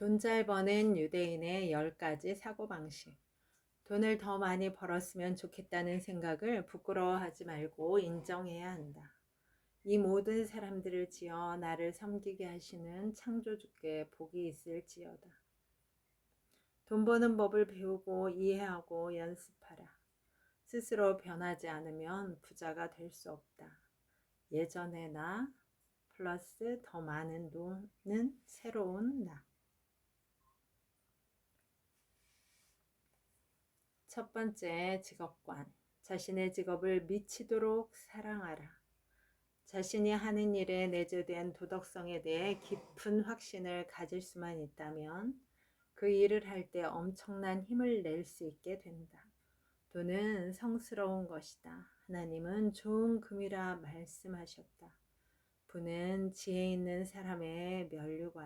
돈 잘 버는 유대인의 10가지 사고방식. 돈을 더 많이 벌었으면 좋겠다는 생각을 부끄러워하지 말고 인정해야 한다. 이 모든 사람들을 지어 나를 섬기게 하시는 창조주께 복이 있을지어다. 돈 버는 법을 배우고 이해하고 연습하라. 스스로 변하지 않으면 부자가 될 수 없다. 예전의 나 플러스 더 많은 돈은 새로운 나. 첫 번째 직업관. 자신의 직업을 미치도록 사랑하라. 자신이 하는 일에 내재된 도덕성에 대해 깊은 확신을 가질 수만 있다면 그 일을 할 때 엄청난 힘을 낼 수 있게 된다. 돈은 성스러운 것이다. 하나님은 좋은 금이라 말씀하셨다. 부는 지혜 있는 사람의. 솔로몬.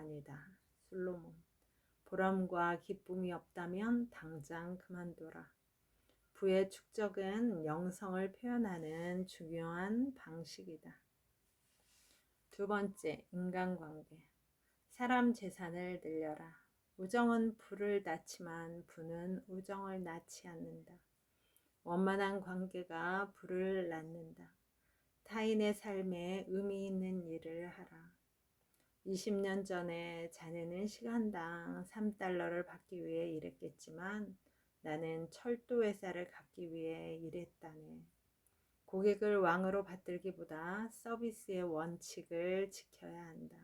보람과 기쁨이 없다면 당장 그만둬라. 부의 축적은 영성을 표현하는 중요한 방식이다. 두 번째, 인간관계. 사람 재산을 늘려라. 우정은 부를 낳지만 부는 우정을 낳지 않는다. 원만한 관계가 부를 낳는다. 타인의 삶에 의미 있는 일을 하라. 20년 전에 자네는 시간당 3달러를 받기 위해 일했겠지만 나는 철도 회사를 갖기 위해 일했다네. 고객을 왕으로 받들기보다 서비스의 원칙을 지켜야 한다.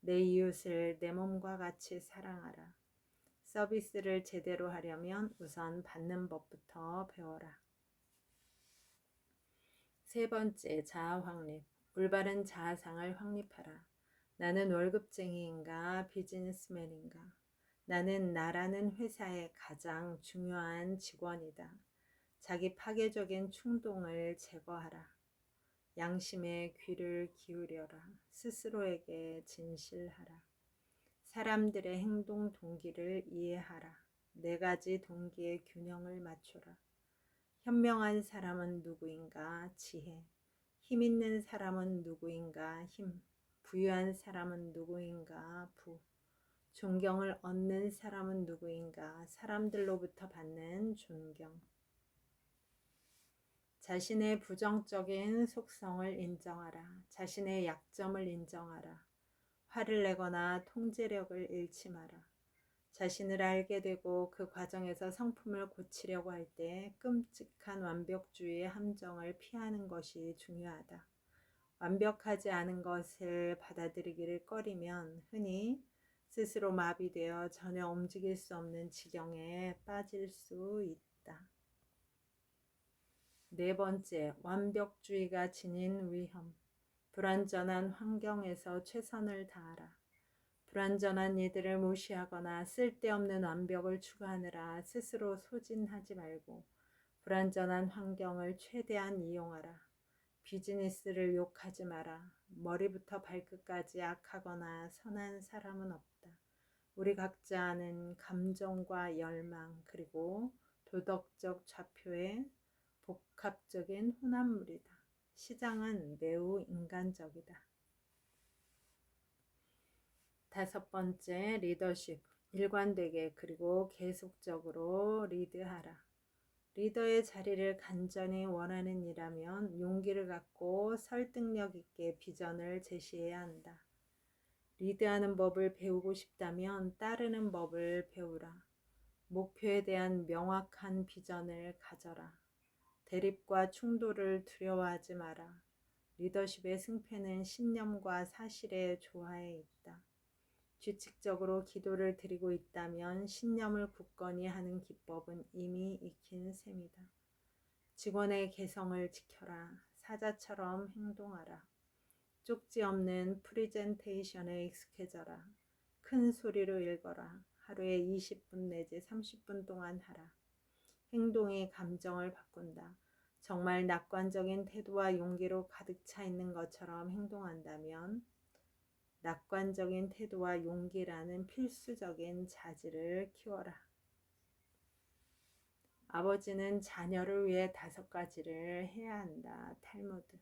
내 이웃을 내 몸과 같이 사랑하라. 서비스를 제대로 하려면 우선 받는 법부터 배워라. 세 번째, 자아 확립. 올바른 자아상을 확립하라. 나는 월급쟁이인가 비즈니스맨인가? 나는 나라는 회사의 가장 중요한 직원이다. 자기 파괴적인 충동을 제거하라. 양심의 귀를 기울여라. 스스로에게 진실하라. 사람들의 행동 동기를 이해하라. 네 가지 동기의 균형을 맞춰라. 현명한 사람은 누구인가? 지혜. 힘 있는 사람은 누구인가? 힘. 부유한 사람은 누구인가? 부. 존경을 얻는 사람은 누구인가? 사람들로부터 받는 존경. 자신의 부정적인 속성을 인정하라. 자신의 약점을 인정하라. 화를 내거나 통제력을 잃지 마라. 자신을 알게 되고 그 과정에서 성품을 고치려고 할 때 끔찍한 완벽주의의 함정을 피하는 것이 중요하다. 완벽하지 않은 것을 받아들이기를 꺼리면 흔히 스스로 마비되어 전혀 움직일 수 없는 지경에 빠질 수 있다. 네 번째, 완벽주의가 지닌 위험. 불완전한 환경에서 최선을 다하라. 불완전한 이들을 무시하거나 쓸데없는 완벽을 추구하느라 스스로 소진하지 말고 불완전한 환경을 최대한 이용하라. 비즈니스를 욕하지 마라. 머리부터 발끝까지 악하거나 선한 사람은 없다. 우리 각자는 감정과 열망 그리고 도덕적 좌표의 복합적인 혼합물이다. 시장은 매우 인간적이다. 다섯 번째, 리더십. 일관되게 그리고 계속적으로 리드하라. 리더의 자리를 간절히 원하는 이라면 용기를 갖고 설득력 있게 비전을 제시해야 한다. 리드하는 법을 배우고 싶다면 따르는 법을 배우라. 목표에 대한 명확한 비전을 가져라. 대립과 충돌을 두려워하지 마라. 리더십의 승패는 신념과 사실의 조화에 있다. 규칙적으로 기도를 드리고 있다면 신념을 굳건히 하는 기법은 이미 익힌 셈이다. 직원의 개성을 지켜라. 사자처럼 행동하라. 쪽지 없는 프리젠테이션에 익숙해져라. 큰 소리로 읽어라. 하루에 20분 내지 30분 동안 하라. 행동이 감정을 바꾼다. 정말 낙관적인 태도와 용기로 가득 차 있는 것처럼 행동한다면 낙관적인 태도와 용기라는 필수적인 자질을 키워라. 아버지는 자녀를 위해 다섯 가지를 해야 한다. 탈무드.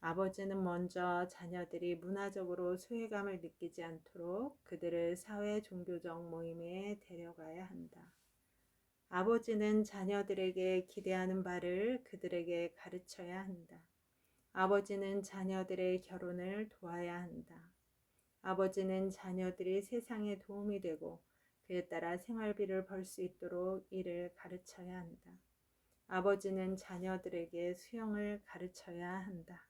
아버지는 먼저 자녀들이 문화적으로 소외감을 느끼지 않도록 그들을 사회 종교적 모임에 데려가야 한다. 아버지는 자녀들에게 기대하는 바를 그들에게 가르쳐야 한다. 아버지는 자녀들의 결혼을 도와야 한다. 아버지는 자녀들이 세상에 도움이 되고 그에 따라 생활비를 벌 수 있도록 일을 가르쳐야 한다. 아버지는 자녀들에게 수영을 가르쳐야 한다.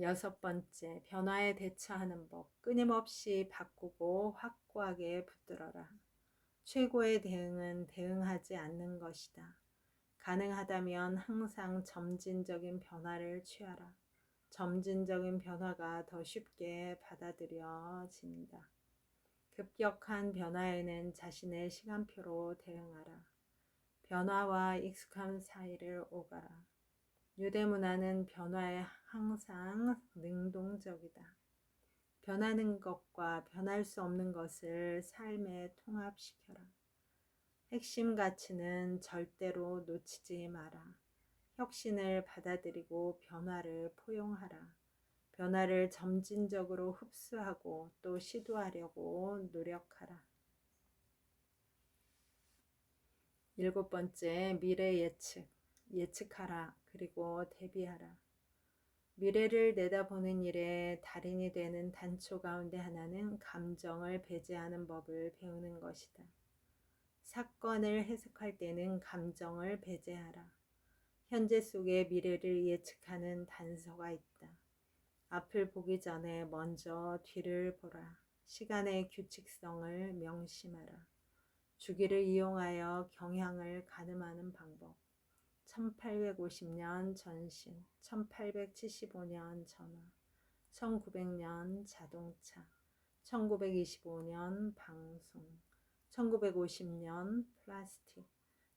여섯 번째, 변화에 대처하는 법. 끊임없이 바꾸고 확고하게 붙들어라. 최고의 대응은 대응하지 않는 것이다. 가능하다면 항상 점진적인 변화를 취하라. 점진적인 변화가 더 쉽게 받아들여진다. 급격한 변화에는 자신의 시간표로 대응하라. 변화와 익숙함 사이를 오가라. 유대 문화는 변화에 항상 능동적이다. 변하는 것과 변할 수 없는 것을 삶에 통합시켜라. 핵심 가치는 절대로 놓치지 마라. 혁신을 받아들이고 변화를 포용하라. 변화를 점진적으로 흡수하고 또 시도하려고 노력하라. 일곱 번째, 미래 예측. 예측하라. 그리고 대비하라. 미래를 내다보는 일에 달인이 되는 단초 가운데 하나는 감정을 배제하는 법을 배우는 것이다. 사건을 해석할 때는 감정을 배제하라. 현재 속의 미래를 예측하는 단서가 있다. 앞을 보기 전에 먼저 뒤를 보라. 시간의 규칙성을 명심하라. 주기를 이용하여 경향을 가늠하는 방법. 1850년 전신, 1875년 전화, 1900년 자동차, 1925년 방송, 1950년 플라스틱,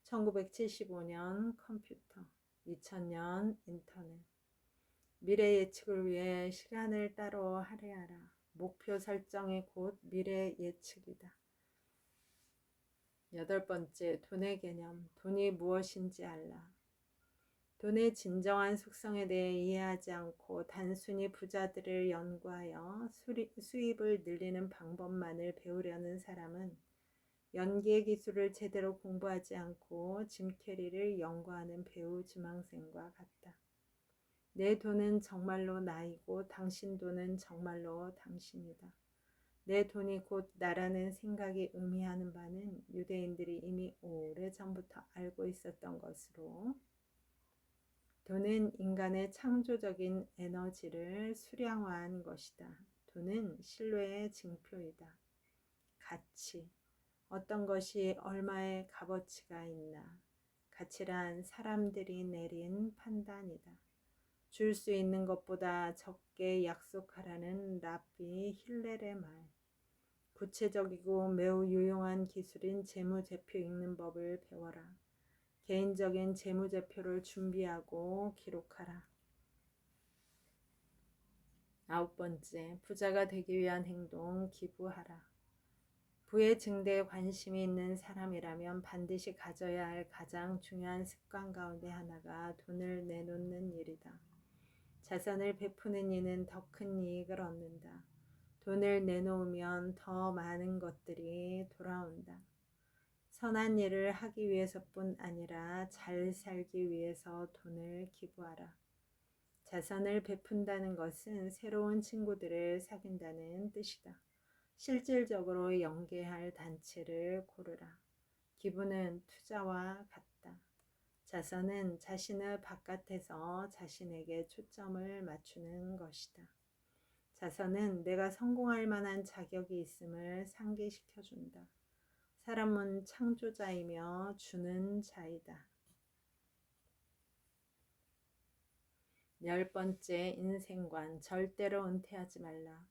1975년 컴퓨터, 2000년 인터넷. 미래 예측을 위해 시간을 따로 할애하라. 목표 설정이 곧 미래 예측이다. 여덟 번째, 돈의 개념. 돈이 무엇인지 알라. 돈의 진정한 속성에 대해 이해하지 않고 단순히 부자들을 연구하여 수입을 늘리는 방법만을 배우려는 사람은 연기의 기술을 제대로 공부하지 않고 짐 캐리를 연구하는 배우 지망생과 같다. 내 돈은 정말로 나이고 당신 돈은 정말로 당신이다. 내 돈이 곧 나라는 생각이 의미하는 바는 유대인들이 이미 오래 전부터 알고 있었던 것으로 돈은 인간의 창조적인 에너지를 수량화한 것이다. 돈은 신뢰의 증표이다. 가치. 어떤 것이 얼마의 값어치가 있나. 가치란 사람들이 내린 판단이다. 줄 수 있는 것보다 적게 약속하라는 라비 힐렐의 말. 구체적이고 매우 유용한 기술인 재무제표 읽는 법을 배워라. 개인적인 재무제표를 준비하고 기록하라. 아홉 번째, 부자가 되기 위한 행동, 기부하라. 부의 증대에 관심이 있는 사람이라면 반드시 가져야 할 가장 중요한 습관 가운데 하나가 돈을 내놓는 일이다. 자산을 베푸는 이는 더 큰 이익을 얻는다. 돈을 내놓으면 더 많은 것들이 돌아온다. 선한 일을 하기 위해서뿐 아니라 잘 살기 위해서 돈을 기부하라. 자선을 베푼다는 것은 새로운 친구들을 사귄다는 뜻이다. 실질적으로 연계할 단체를 고르라. 기부는 투자와 같다. 자선은 자신의 바깥에서 자신에게 초점을 맞추는 것이다. 자선은 내가 성공할 만한 자격이 있음을 상기시켜 준다. 사람은 창조자이며 주는 자이다. 열 번째 인생관 절대로 은퇴하지 말라.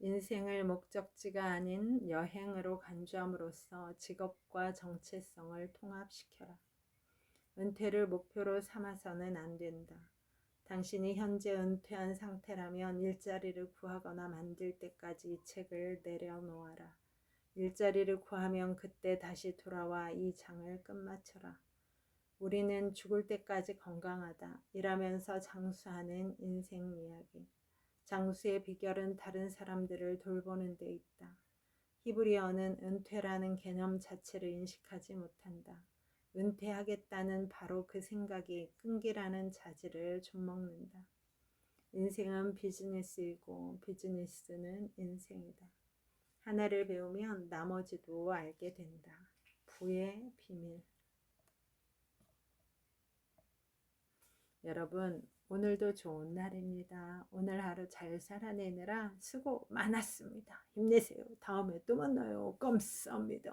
인생을 목적지가 아닌 여행으로 간주함으로써 직업과 정체성을 통합시켜라. 은퇴를 목표로 삼아서는 안 된다. 당신이 현재 은퇴한 상태라면 일자리를 구하거나 만들 때까지 이 책을 내려놓아라. 일자리를 구하면 그때 다시 돌아와 이 장을 끝마쳐라. 우리는 죽을 때까지 건강하다. 이라면서 장수하는 인생 이야기. 장수의 비결은 다른 사람들을 돌보는 데 있다. 히브리어는 은퇴라는 개념 자체를 인식하지 못한다. 은퇴하겠다는 바로 그 생각이 끈기라는 자질을 좀먹는다. 인생은 비즈니스이고 비즈니스는 인생이다. 하나를 배우면 나머지도 알게 된다. 부의 비밀. 여러분, 오늘도 좋은 날입니다. 오늘 하루 잘 살아내느라 수고 많았습니다. 힘내세요. 다음에 또 만나요. 감사합니다.